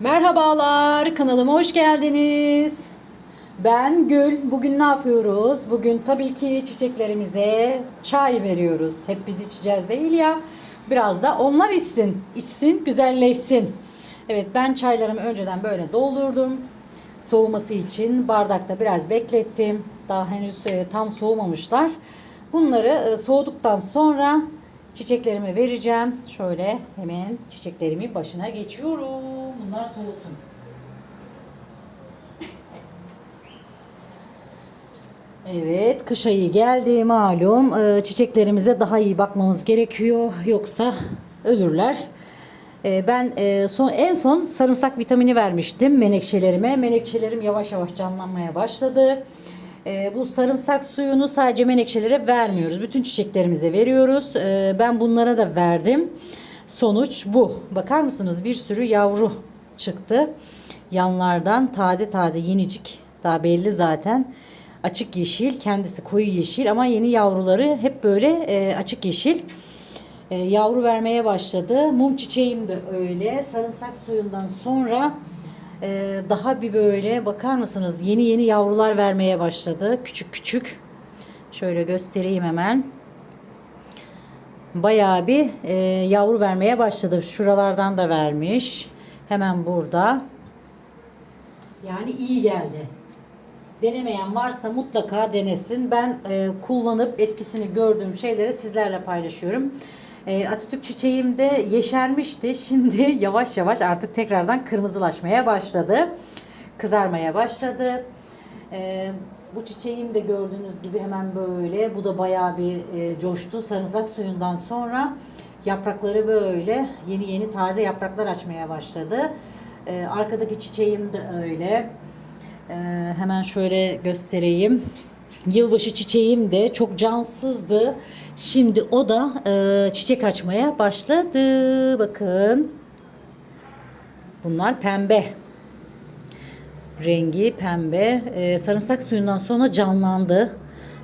Merhabalar, kanalıma hoş geldiniz. Ben Gül. Bugün ne yapıyoruz? Bugün tabii ki çiçeklerimize çay veriyoruz. Hep biz içeceğiz değil ya. Biraz da onlar içsin. içsin, güzelleşsin. Evet, ben çaylarımı önceden böyle doldurdum. Soğuması için bardakta biraz beklettim. Daha henüz e, tam soğumamışlar. Bunları e, soğuduktan sonra çiçeklerime vereceğim. Şöyle hemen çiçeklerimi başına geçiyorum. Bunlar soğusun. Evet, kış ayı geldi malum. Ee, çiçeklerimize daha iyi bakmamız gerekiyor. Yoksa ölürler. Ee, ben e, son en son sarımsak vitamini vermiştim menekşelerime. Menekşelerim yavaş yavaş canlanmaya başladı. Ee, bu sarımsak suyunu sadece menekşelere vermiyoruz. Bütün çiçeklerimize veriyoruz. Ben bunlara da verdim. Sonuç bu. Bakar mısınız? Bir sürü yavru çıktı. Yanlardan taze taze yenicik daha belli zaten. Açık yeşil, kendisi koyu yeşil ama yeni yavruları hep böyle e, açık yeşil. E, yavru vermeye başladı. Mum çiçeğim de öyle. Sarımsak suyundan sonra e, daha bir böyle bakar mısınız? Yeni yeni yavrular vermeye başladı. Küçük küçük. Şöyle göstereyim hemen. Bayağı bir e, yavru vermeye başladı. Şuralardan da vermiş. Hemen burada. Yani iyi geldi. Denemeyen varsa mutlaka denesin. Ben e, kullanıp etkisini gördüğüm şeyleri sizlerle paylaşıyorum. E, Atatürk çiçeğim de yeşermişti. Şimdi yavaş yavaş artık tekrardan kırmızılaşmaya başladı. Kızarmaya başladı. E, bu çiçeğim de gördüğünüz gibi hemen böyle. Bu da bayağı bir e, coştu. Sarımsak suyundan sonra yaprakları böyle yeni yeni taze yapraklar açmaya başladı. E, arkadaki çiçeğim de öyle. Ee, hemen şöyle göstereyim. Yılbaşı çiçeğim de çok cansızdı. Şimdi o da e, çiçek açmaya başladı. Bakın. Bunlar pembe. Rengi pembe. Ee, sarımsak suyundan sonra canlandı.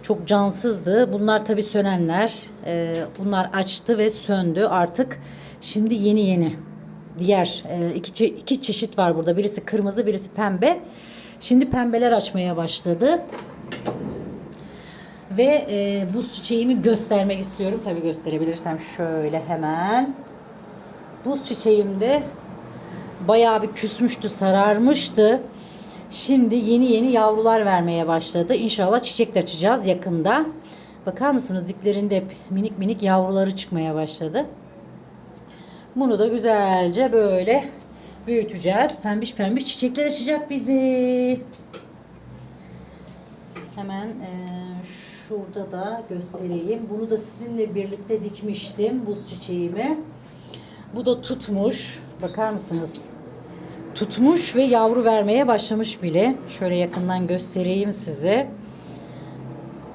Çok cansızdı. Bunlar tabi sönenler. Ee, bunlar açtı ve söndü artık. Şimdi yeni yeni. Diğer e, iki, iki çeşit var burada. Birisi kırmızı, birisi pembe. Şimdi pembeler açmaya başladı. Ve e, buz çiçeğimi göstermek istiyorum. Tabi gösterebilirsem şöyle hemen. Buz çiçeğim de bayağı bir küsmüştü, sararmıştı. Şimdi yeni yeni yavrular vermeye başladı. İnşallah çiçek de açacağız yakında. Bakar mısınız diplerinde minik minik yavruları çıkmaya başladı. Bunu da güzelce böyle büyüteceğiz. Pembiş pembiş çiçekler açacak bizi. Hemen e, şurada da göstereyim. Bunu da sizinle birlikte dikmiştim buz çiçeğimi. Bu da tutmuş. Bakar mısınız? Tutmuş ve yavru vermeye başlamış bile. Şöyle yakından göstereyim size.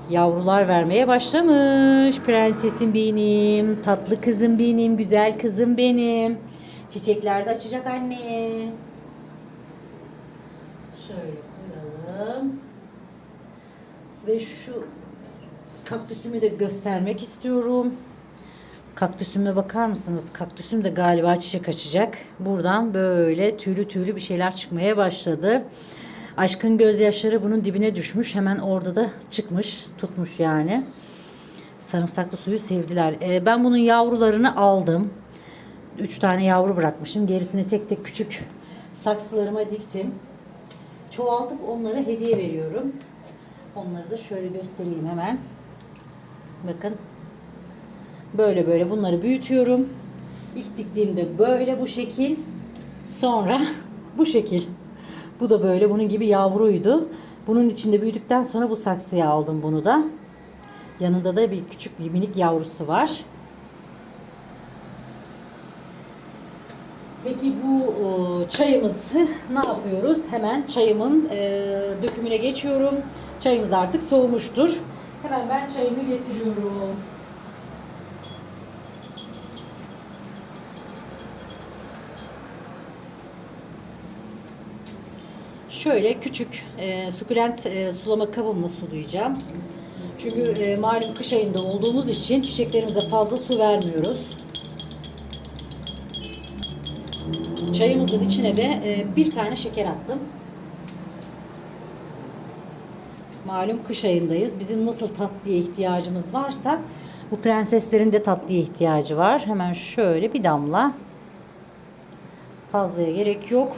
Yavrular vermeye başlamış. Prensesim benim, tatlı kızım benim, güzel kızım benim. Çiçeklerde açacak anne. Şöyle koyalım. Ve şu kaktüsümü de göstermek istiyorum. Kaktüsüme bakar mısınız? Kaktüsüm de galiba çiçek açacak. Buradan böyle tüylü tüylü bir şeyler çıkmaya başladı. Aşkın gözyaşları bunun dibine düşmüş. Hemen orada da çıkmış, tutmuş yani. Sarımsaklı suyu sevdiler. Ee, ben bunun yavrularını aldım. 3 tane yavru bırakmışım. Gerisini tek tek küçük saksılarıma diktim. Çoğaltıp onlara hediye veriyorum. Onları da şöyle göstereyim hemen. Bakın. Böyle böyle bunları büyütüyorum. İlk diktiğimde böyle bu şekil. Sonra bu şekil. Bu da böyle bunun gibi yavruydu. Bunun içinde büyüdükten sonra bu saksıya aldım bunu da. Yanında da bir küçük bir minik yavrusu var. Peki bu e, çayımızı ne yapıyoruz? Hemen çayımın e, dökümüne geçiyorum. Çayımız artık soğumuştur. Hemen ben çayımı getiriyorum. Şöyle küçük e, sukulent e, sulama kabımla sulayacağım. Çünkü e, malum kış ayında olduğumuz için çiçeklerimize fazla su vermiyoruz. Çayımızın içine de e, bir tane şeker attım. Malum kış ayındayız. Bizim nasıl tatlıya ihtiyacımız varsa bu prenseslerin de tatlıya ihtiyacı var. Hemen şöyle bir damla. Fazlaya gerek yok.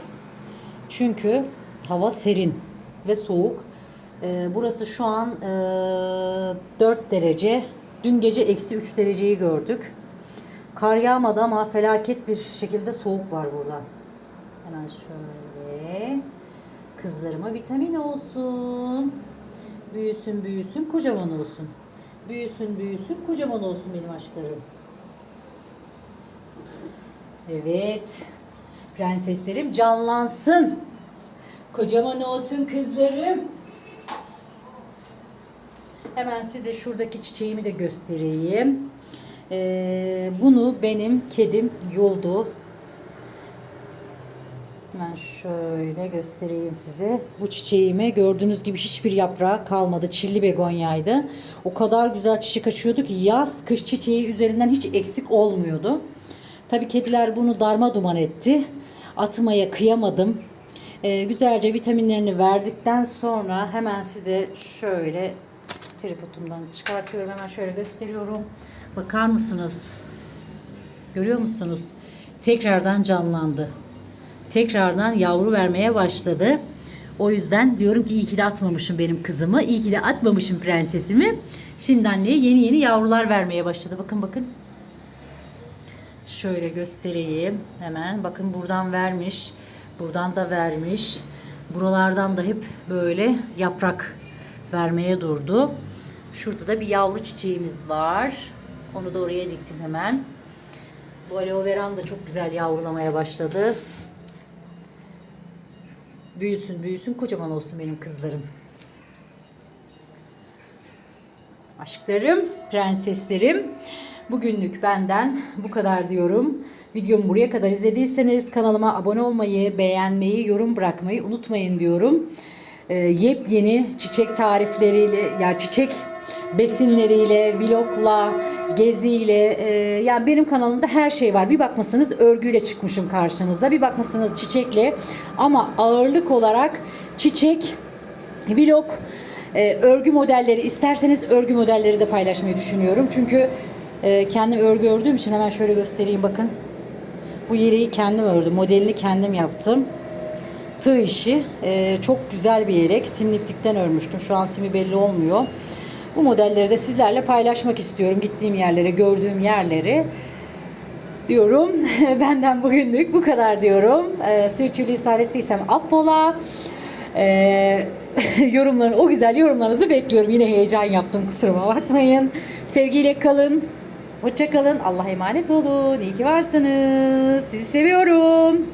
Çünkü hava serin ve soğuk. Ee, burası şu an e, 4 derece. Dün gece eksi 3 dereceyi gördük. Kar yağmadı ama felaket bir şekilde soğuk var burada. Hemen şöyle. Kızlarıma vitamin olsun. Büyüsün büyüsün kocaman olsun. Büyüsün büyüsün kocaman olsun benim aşklarım. Evet. Prenseslerim canlansın. Kocaman olsun kızlarım. Hemen size şuradaki çiçeğimi de göstereyim. Ee, bunu benim kedim yoldu. Hemen şöyle göstereyim size. Bu çiçeğime gördüğünüz gibi hiçbir yaprağı kalmadı. Çilli begonyaydı. O kadar güzel çiçek açıyordu ki yaz kış çiçeği üzerinden hiç eksik olmuyordu. Tabii kediler bunu darma duman etti. Atmaya kıyamadım. Ee, güzelce vitaminlerini verdikten sonra hemen size şöyle tripodumdan çıkartıyorum. Hemen şöyle gösteriyorum. Bakar mısınız? Görüyor musunuz? Tekrardan canlandı. Tekrardan yavru vermeye başladı. O yüzden diyorum ki iyi ki de atmamışım benim kızımı. İyi ki de atmamışım prensesimi. Şimdi anneye yeni yeni yavrular vermeye başladı. Bakın bakın. Şöyle göstereyim hemen. Bakın buradan vermiş. Buradan da vermiş. Buralardan da hep böyle yaprak vermeye durdu. Şurada da bir yavru çiçeğimiz var. Onu da oraya diktim hemen. Bu aloe veram da çok güzel yavrulamaya başladı. Büyüsün büyüsün kocaman olsun benim kızlarım. Aşklarım, prenseslerim. Bugünlük benden bu kadar diyorum. Videomu buraya kadar izlediyseniz kanalıma abone olmayı, beğenmeyi, yorum bırakmayı unutmayın diyorum. Ee, yepyeni çiçek tarifleriyle, ya çiçek besinleriyle, vlogla, geziyle, e, yani benim kanalımda her şey var. Bir bakmışsınız örgüyle çıkmışım karşınızda, bir bakmışsınız çiçekle ama ağırlık olarak çiçek, vlog, e, örgü modelleri isterseniz örgü modelleri de paylaşmayı düşünüyorum. Çünkü e, kendim örgü ördüğüm için hemen şöyle göstereyim bakın. Bu yeleği kendim ördüm. Modelini kendim yaptım. Tığ işi. E, çok güzel bir yelek. Simliplikten örmüştüm. Şu an simi belli olmuyor. Bu modelleri de sizlerle paylaşmak istiyorum. Gittiğim yerlere, gördüğüm yerleri diyorum. Benden bugünlük bu kadar diyorum. E, sürçülisan ettiysem affola. E, yorumlarını, o güzel yorumlarınızı bekliyorum. Yine heyecan yaptım kusuruma bakmayın. Sevgiyle kalın. Hoşça kalın. Allah'a emanet olun. İyi ki varsınız. Sizi seviyorum.